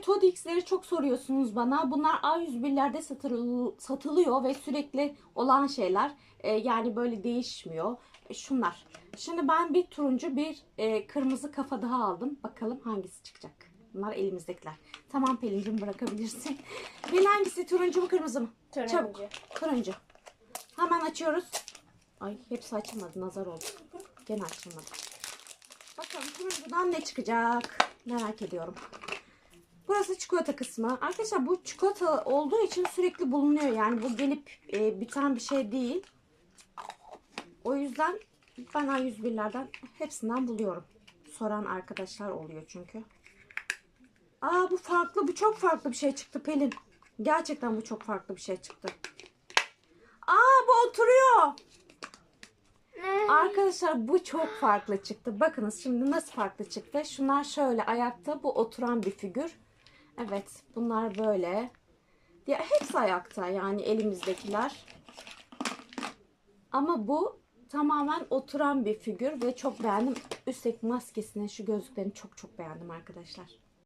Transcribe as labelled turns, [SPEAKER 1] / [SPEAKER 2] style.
[SPEAKER 1] Todd X'leri çok soruyorsunuz bana. Bunlar A101'lerde satıl- satılıyor ve sürekli olan şeyler. Ee, yani böyle değişmiyor. E, Şunlar. Şimdi ben bir turuncu bir e, kırmızı kafa daha aldım. Bakalım hangisi çıkacak. Bunlar elimizdekiler. Tamam Pelin'cim bırakabilirsin. Pelin hangisi? Turuncu mu kırmızı mı?
[SPEAKER 2] Turuncu.
[SPEAKER 1] Çabuk. Turuncu. Hemen açıyoruz. Ay hepsi açılmadı. Nazar oldu. Gene açılmadı. Bakalım turuncudan ne çıkacak? Merak ediyorum. Burası çikolata kısmı. Arkadaşlar bu çikolata olduğu için sürekli bulunuyor. Yani bu gelip e, biten bir şey değil. O yüzden ben A101'lerden hepsinden buluyorum. Soran arkadaşlar oluyor çünkü. Aa bu farklı. Bu çok farklı bir şey çıktı Pelin. Gerçekten bu çok farklı bir şey çıktı. Aa bu oturuyor. Arkadaşlar bu çok farklı çıktı. Bakınız şimdi nasıl farklı çıktı. Şunlar şöyle ayakta. Bu oturan bir figür. Evet bunlar böyle. Ya hepsi ayakta yani elimizdekiler. Ama bu tamamen oturan bir figür ve çok beğendim. Üstteki maskesini şu gözlüklerini çok çok beğendim arkadaşlar.